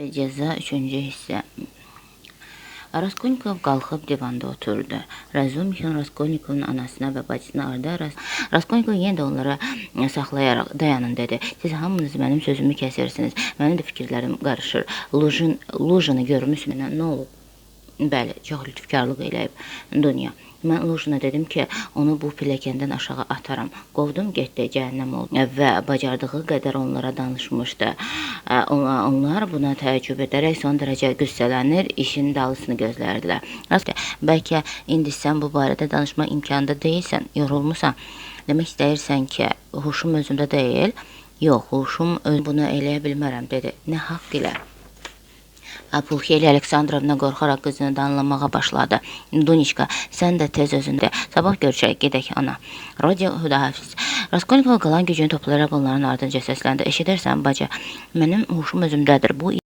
Ve ceza üçüncü hissə. Raskolnikov qalxıb divanda oturdu. Razumixin Raskolnikovun anasına və bacısına ardı arası. Raskolnikov yenə də onlara saxlayaraq dayanın dedi. Siz hamınız mənim sözümü kəsirsiniz. Mənim də fikirlərim qarışır. Lujin, Lujini görmüsünüz nə olub? Bəli, çox lütfkarlıq eləyib Dunya. Mən Lujina dedim ki, onu bu pilləkəndən aşağı ataram. Qovdum getdi, cəhənnəm oldu və bacardığı qədər onlara danışmışdı. Onlar, buna təəccüb edərək son dərəcə qüssələnir, işin dalısını gözlərdilər. Rast bəlkə indi sən bu barədə danışma imkanında deyilsən, yorulmusan. Demək istəyirsən ki, huşum özümdə deyil? Yox, huşum öz bunu eləyə bilmərəm dedi. Nə haqq ilə? Pulxeliya Aleksandrovna qorxaraq qızını danlamağa başladı. Duniçka, sən də tez özündə. Sabah görüşək, gedək ana. Rodi Hudahafiz. Raskolnikov qalan gücünü toplayaraq onların ardınca səsləndi. Eşidirsən bacı? Mənim huşum özümdədir. Bu